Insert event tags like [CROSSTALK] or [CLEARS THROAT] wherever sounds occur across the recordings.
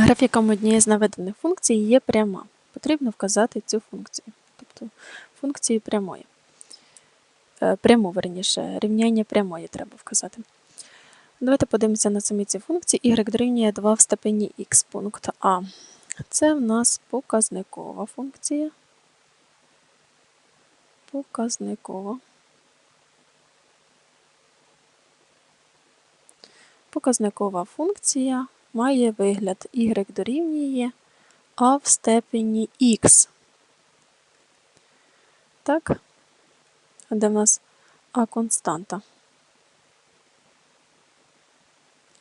Графіком однієї з наведених функцій є пряма. Потрібно вказати цю функцію, тобто функцію прямої. Е, Пряму, верніше, рівняння прямої треба вказати. Давайте подивимося на самі ці функції. y дорівнює 2 в степені х пункт А. Це в нас показникова функція. Показникова. Показникова функція має вигляд y дорівнює а в степені х. Так? Де в нас а константа?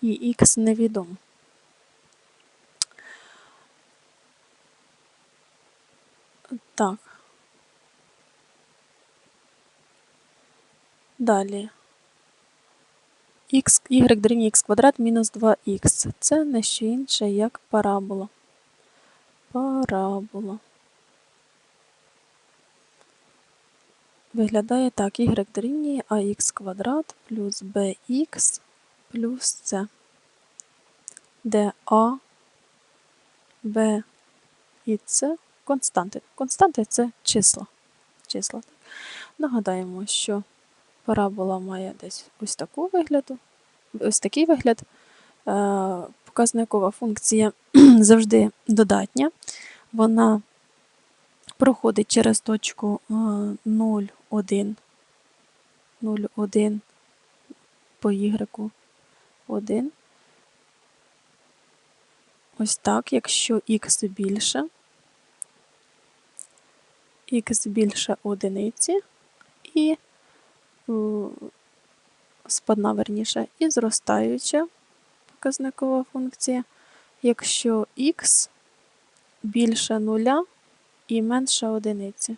І х невідомо. Так. Далі. Х, y дорівнює х квадрат мінус 2х. Це не що інше, як парабола. Парабола. Виглядає так, y дорівнює ax квадрат плюс bx плюс c, де a, b і c константи. Константи це числа. числа. Нагадаємо, що парабола має десь ось таку вигляду, ось такий вигляд. Е, Показникова функція [CLEARS THROAT] завжди додатня. Вона проходить через точку 0, 1, 0, 1 по y 1. Ось так, якщо х більше, х більше одиниці і спадна верніше, і зростаюча показникова функція, якщо х більше нуля і менше одиниці.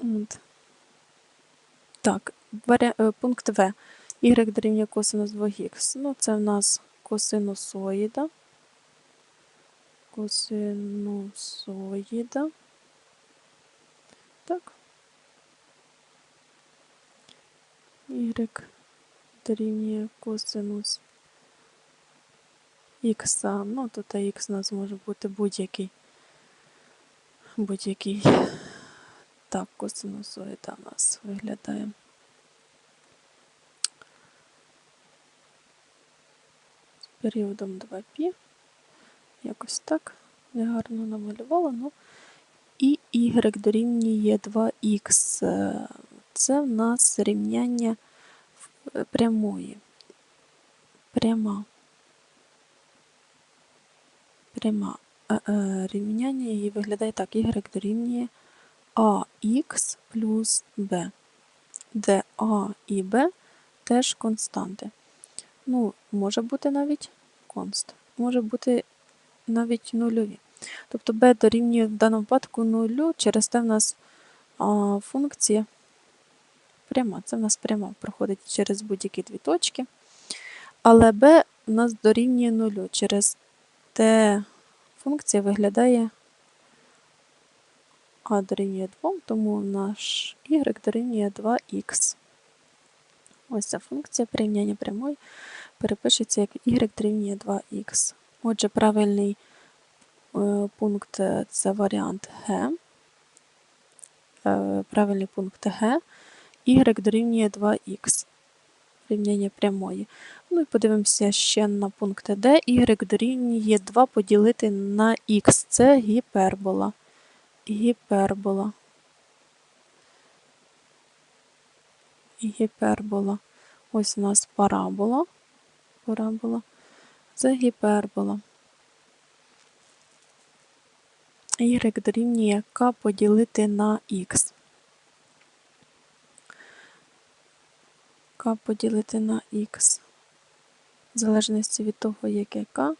От. Так, е, пункт В. Y дорівнює косинус 2х. Ну, це в нас косинусоїда. Косинусоїда. Так. Y дорівнює косинус х. Ну, тут х у нас може бути будь-який. Будь-який. Так, косинусоїда у нас виглядає. З періодом 2π. Якось так. Негарно намалювала, ну і y дорівнює 2х. Це в нас рівняння прямої. Пряма. Пряма. Е, е, рівняння її виглядає так, y дорівнює ax плюс b, де a і b теж константи. Ну, може бути навіть конст, може бути навіть нульові. Тобто b дорівнює в даному випадку нулю, через те в нас а, функція пряма. Це в нас пряма проходить через будь-які дві точки. Але b у нас дорівнює нулю. Через те функція виглядає а дорівнює 2, тому наш y дорівнює 2х. Ось ця функція порівняння прямої перепишеться як y дорівнює 2х. Отже, правильний е, пункт це варіант Г. Е, правильний пункт Г. y дорівнює 2х. Рівняння прямої. Ну і подивимося ще на пункт D. y дорівнює 2 поділити на х. Це гіпербола. Гіпербола. Гіпербола. Ось у нас парабола. Парабола. Це гіпербола. Y дорівнює k поділити на х. К поділити на х. В залежності від того, яке К,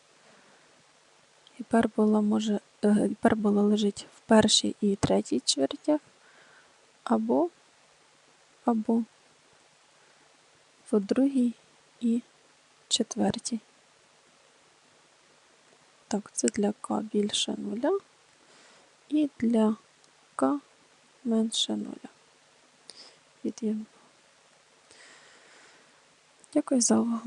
гіпербола може, е, гіпербола лежить в першій і третій чвертях, або, або в другій і четвертій. Так, це для К більше нуля і для К менше нуля. Від'ємно. Дякую за увагу.